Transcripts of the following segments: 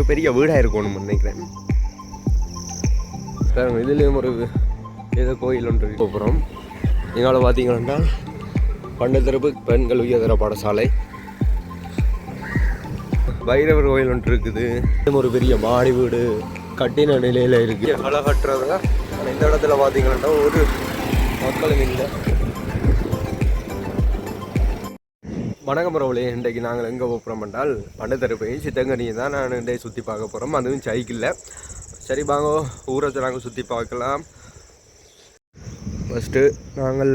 ஒரு பெரிய வீடாக இருக்கும்னு நினைக்கிறேன். பாருங்க இதுலேயும் ஒரு ஏதோ கோயில் ஒன்று போகிறோம். எங்களை பார்த்தீங்கன்னா பண்டத்தரப்பு பெண்கள் உயர்தர பாடசாலை. பைரவர் கோயில் ஒன்று இருக்குது. இதுவும் ஒரு பெரிய மாடி வீடு கட்டின நிலையில் இருக்குது களை இந்த இடத்துல பார்த்தீங்கன்னா ஒரு மக்களும் இல்லை. வணக்கம் பரவலே இன்றைக்கு நாங்கள் எங்கே போகிறோம் என்றால் பண்டத்தரப்பை சித்தங்கனியை தான் நான் இன்றைக்கு சுற்றி பார்க்க போகிறோம் அதுவும் சைக்கிளில். சரி வாங்க ஊரை நாங்கள் சுற்றி பார்க்கலாம். ஃபஸ்ட்டு நாங்கள்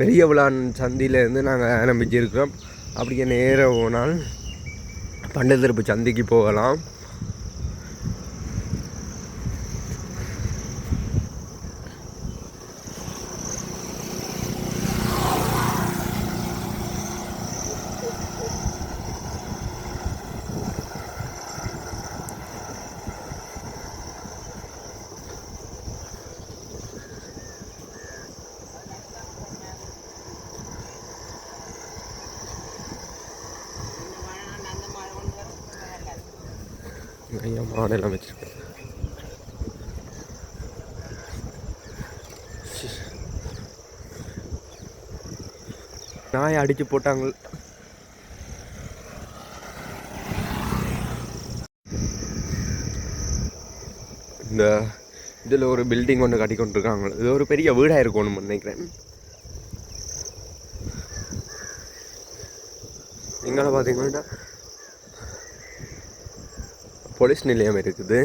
பெரிய விழான் சந்தியிலேருந்து நாங்கள் ஆரம்பிச்சிருக்கிறோம். அப்படியே நேராக போனால் பண்டத்தரப்பு சந்திக்கு போகலாம். நிறைய மாடெல்லாம் வச்சுருக்கேன் நாயை அடிச்சு போட்டாங்க. இந்த இதில் ஒரு பில்டிங் ஒன்று கட்டி கொண்டிருக்காங்க. இது ஒரு பெரிய வீடாக இருக்கும்னு நினைக்கிறேன். எங்களை பார்த்தீங்கன்னா போலீஸ் நிலையம் இருக்குது.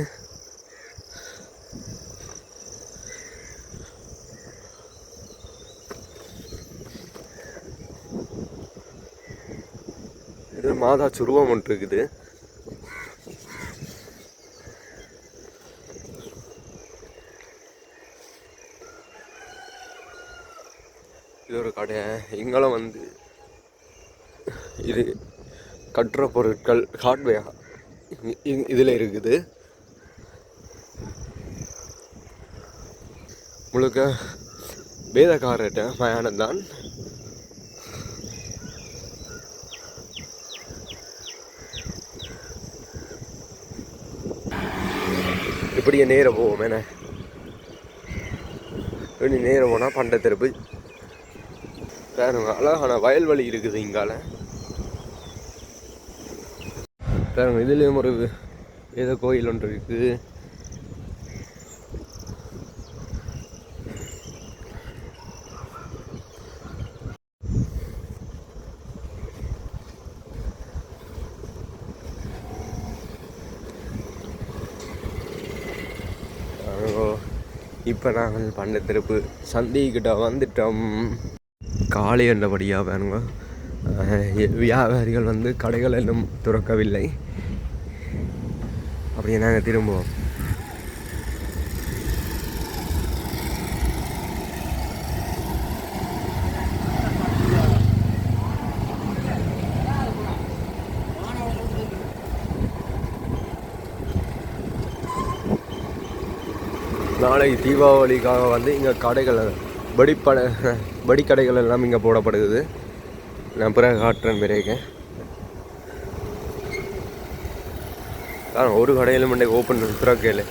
இது மாதா சுருவம் ஒன்று இருக்குது. இது ஒரு கடை. இங்கெல்லாம் வந்து இது கட்டுற பொருட்கள் ஹார்ட்வேர் இதில் இருக்குது. முழுக்க வேதக்காரர்கிட்ட பயணம் தான். இப்படியே நேரம் போவோம் என்ன? இப்படி நேரம் போனால் பண்டை திருப்பு. அழகான வயல்வெளி இருக்குது இங்கால. பாருங்க இதுலேயும் ஒரு ஏதோ கோயில் ஒன்று இருக்குது இப்போ நாங்கள் பண்ண திருப்பு. சந்தைக்கிட்ட வந்துட்டோம். காலை என்றபடியாக வேணுங்க. வியாபாரிகள் வந்து கடைகள் இன்னும் திறக்கவில்லை. அப்படியே நாங்கள் திரும்புவோம். நாளைக்கு தீபாவளிக்காக வந்து இங்கே கடைகள் வெடிப்பட வெடிக்கடைகள் எல்லாம் இங்கே போடப்படுது நான் பிறகு காட்டுறேன் பிறகு ஒரு கடையிலும் மண்டே ஓப்பன் திறக்கையில்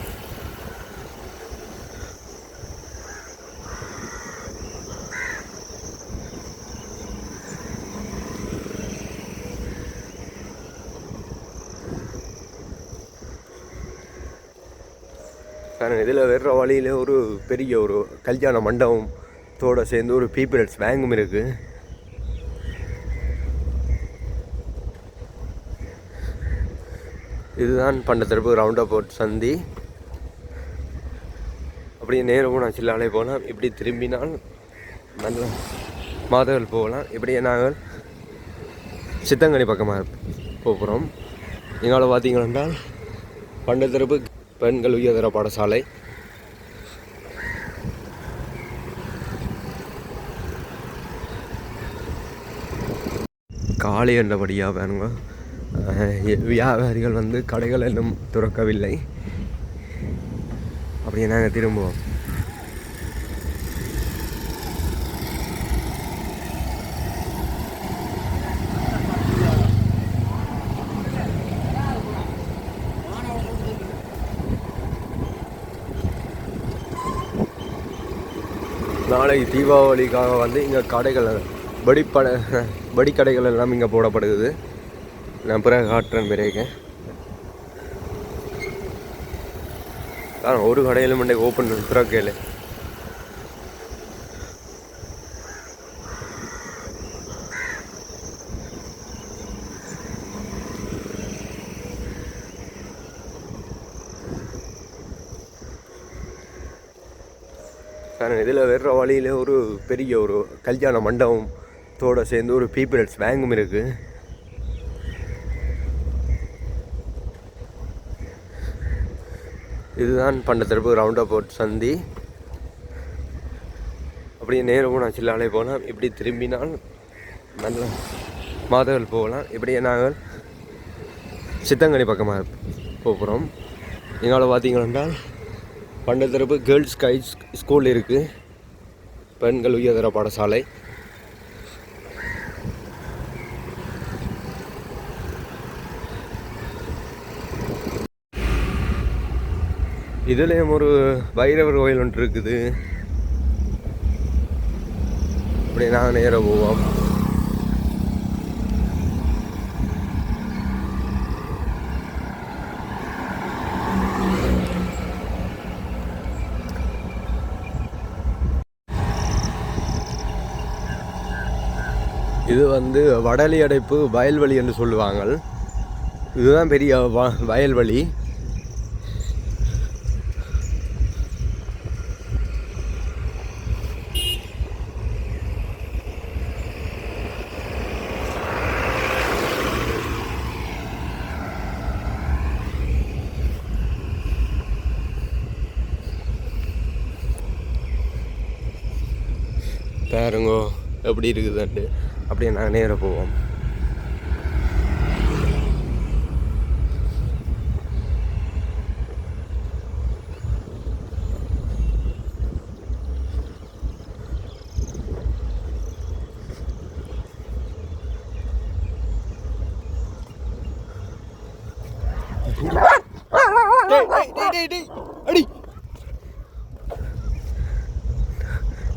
பாருங்க இதில் வர்ற வழியில் ஒரு பெரிய ஒரு கல்யாண மண்டபத்தோட சேர்ந்து ஒரு பீப்பிள்ஸ் பேங்கும் இருக்குது இதுதான் பண்டத்திருப்பு ரவுண்ட் அபவுட் சந்தி. அப்படியே நேரமும் நான் சில்லாலே போகலாம். இப்படி திரும்பினால் நல்ல மாதவர்கள் போகலாம். இப்படியே நாங்கள் சித்தங்கனி பக்கமாக போகிறோம். எங்களை பார்த்தீங்கன்னா பண்டத்திருப்பு பெண்கள் உயர்தர பாடசாலை. காலை என்றபடியாக வேணுங்க. வியாபாரிகள் வந்து கடைகள் இன்னும் துறக்கவில்லை. அப்படியே நாங்கள் திரும்புவோம். நாளை தீபாவளிக்காக வந்து இங்கே கடைகள் வெடிப்பட வெடிக்கடைகள் எல்லாம் இங்கே போடப்படுகிறது. நான் பிறகு காட்டுறேன் பிறகு ஒரு கடையிலும் இன்றைக்கு ஓப்பன் திறக்கையில் காரணம் இதில் வர்ற வழியில் ஒரு பெரிய ஒரு கல்யாண மண்டபத்தோடு சேர்ந்து ஒரு பீப்பிள்ஸ் பேங்கும் இருக்குது இதுதான் பண்டத்திறப்பு ரவுண்ட் அபவுட் சந்தி. அப்படியே நேரமும் நான் சில்லாலே போகலாம். இப்படி திரும்பினால் நல்ல மாதவர்கள் போகலாம். இப்படியே நாங்கள் சித்தங்கனி பக்கமாக போகிறோம். எங்களை பார்த்தீங்கன்னா பண்டத்தரப்பு கேர்ள்ஸ் கை ஸ்கூல் இருக்குது பெண்கள் உயர்தர பாடசாலை. இதுலேயும் ஒரு பைரவர் கோயில் ஒன்று இருக்குது. அப்படி நாங்கள் நேராக போவோம். இது வந்து வடலி அடைப்பு வயல்வெளி என்று சொல்லுவாங்க இதுதான் பெரிய வ- வயல்வெளி. பாருங்கோ எப்படி இருக்குதுன்ட்டு. அப்படியே நாங்கள் நேராக போவோம். டேய், டேய், டேய், டேய், டேய், அடி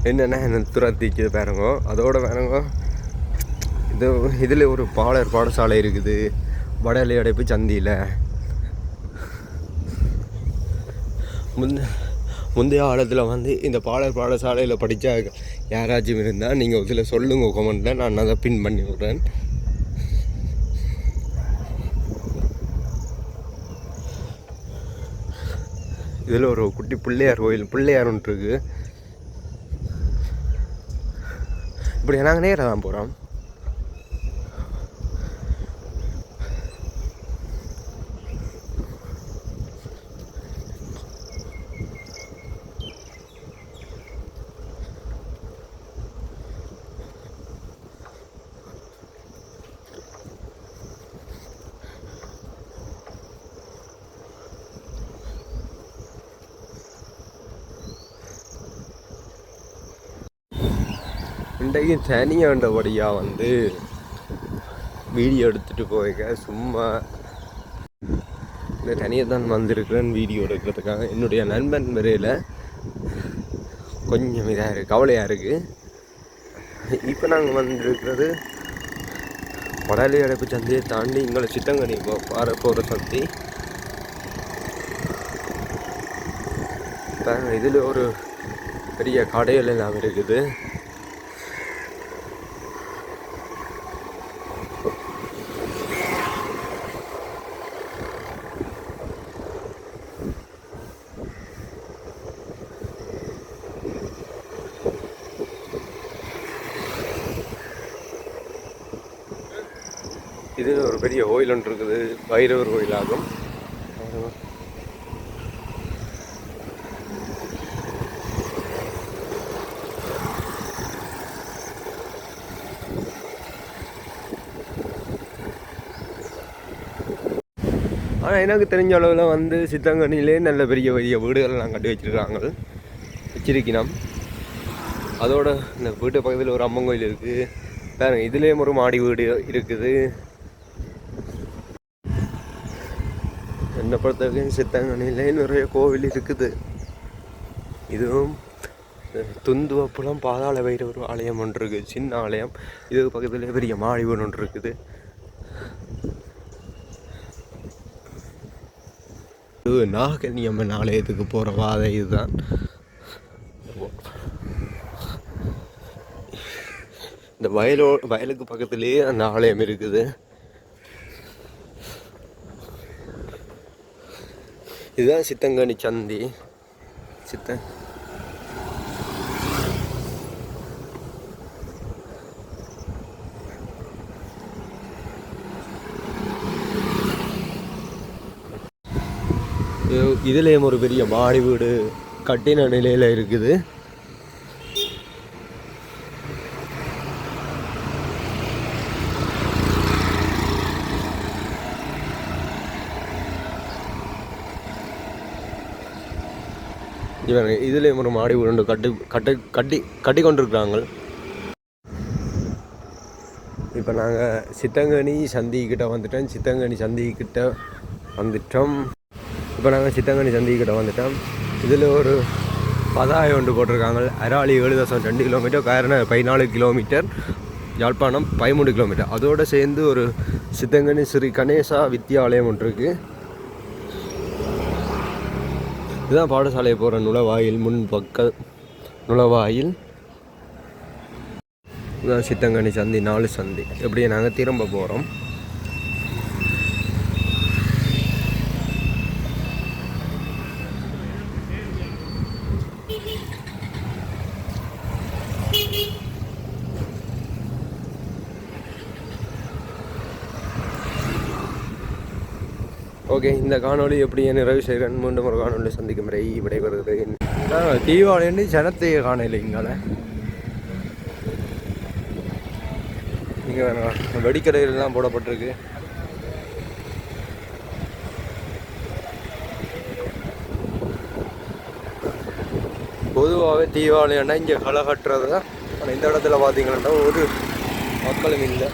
என்னென்னா என்ன துரத்திக்குது பாருங்க அதோட பாருங்க இது இதில் ஒரு பாலர் பாடசாலை இருக்குது. வடலி அடைப்பு சந்தியில். முந்த முந்தைய காலத்தில் வந்து இந்த பாலர் பாடசாலையில் படித்த யாராச்சும் இருந்தால் நீங்கள் இதில் சொல்லுங்க கமெண்ட்டில் நான் அதை பின் பண்ணி விட்றேன். இதில் ஒரு குட்டி பிள்ளையார் கோயில் பிள்ளையார் ஒன்று இருக்குது இப்படி நாங்கள் நேராக தான் போகிறோம் இன்றைக்கு தனியாண்டபடியாக வந்து வீடியோ எடுத்துகிட்டு போயிருக்க. சும்மா இந்த தனியாக தான் வந்திருக்கிறேன் வீடியோ எடுக்கிறதுக்காக. என்னுடைய நண்பன் வரையில் கொஞ்சம் இதாக இருக்குது கவலையாக இருக்குது இப்போ நாங்கள் வந்திருக்கிறது வடலி அடைப்பு சந்தையை தாண்டி எங்களை சித்தங்கனி போ பார போகிற சந்தி. இதில் ஒரு பெரிய கடைகள் எல்லாம் இருக்குது. இது ஒரு பெரிய கோயில் ஒன்று இருக்குது. பைரவர் கோயிலாகும். ஆனால் எனக்கு தெரிஞ்ச அளவில் வந்து சித்தங்கனிலே நல்ல பெரிய பெரிய வீடுகள்லாம் கட்டி வச்சுருக்காங்க. வச்சிருக்கணும் அதோட இந்த வீட்டு பக்கத்தில் ஒரு அம்மன் கோயில் இருக்குது. வேறு இதுலேயும் ஒரு மாடி வீடு இருக்குது. என்னை பொறுத்தவரைக்கும் சித்தங்கனிலே நிறைய கோவில் இருக்குது. இதுவும் துந்துவப்புலம் பாதாள பைரவர் ஆலயம் ஒன்று இருக்குது சின்ன ஆலயம். இதுக்கு பக்கத்துலேயே பெரிய மாடி ஒன்று இருக்குது இது நாகக்கன்னியம்மன் ஆலயத்துக்கு போகிற பாதை இதுதான். இந்த வயலோ வயலுக்கு பக்கத்துலேயே அந்த ஆலயம் இருக்குது. இதுதான் சித்தங்கனி சந்தி. சித்த இதுலேயும் ஒரு பெரிய மாடி வீடு கட்டின நிலையில இருக்குது. இவங்க இதுலயும் ஒரு மாடி உருண்டு கட்டு கட்டி கட்டி கட்டி கட்டி கொண்டிருக்கிறாங்க இப்போ நாங்கள் சித்தங்கனி சந்திக்கிட்ட வந்துட்டோம். சித்தங்கனி சந்திக்கிட்ட வந்துட்டோம். இப்போ நாங்கள் சித்தங்கனி சந்திக்கிட்ட வந்துட்டோம். இதில் ஒரு பதாயம் ஒன்று போட்டிருக்காங்க அராளி ஏழு தசம் ரெண்டு கிலோமீட்டர் காரண பதினாலு கிலோமீட்டர் யாழ்ப்பாணம் பதிமூணு கிலோமீட்டர். அதோடு சேர்ந்து ஒரு சித்தங்கனி ஸ்ரீ கணேசா வித்யாலயம் ஒன்று இருக்குது இதுதான் பாடசாலை போகிற நுழைவாயில் முன் பக்க நுழைவாயில். இதுதான் சித்தங்கனி சந்தி நாலு சந்தி. எப்படியே நாங்கள் திரும்ப போகிறோம் ஓகே இந்த காணொளி என் நிறைவு செய்கிறேன்? மீண்டும் ஒரு காணொலி சந்திக்கும் வரை விடைபெறுகிறது தீபாவளின்னு ஜனத்தைய காணல இங்கால. இங்கே வேணாம் வெடிக்கடைகள்லாம் போடப்பட்டிருக்கு. பொதுவாகவே தீபாவளின்னா இங்கே களை கட்டுறது தான் ஆனால் இந்த இடத்துல பார்த்தீங்கன்னா ஒரு மக்களும் இல்லை.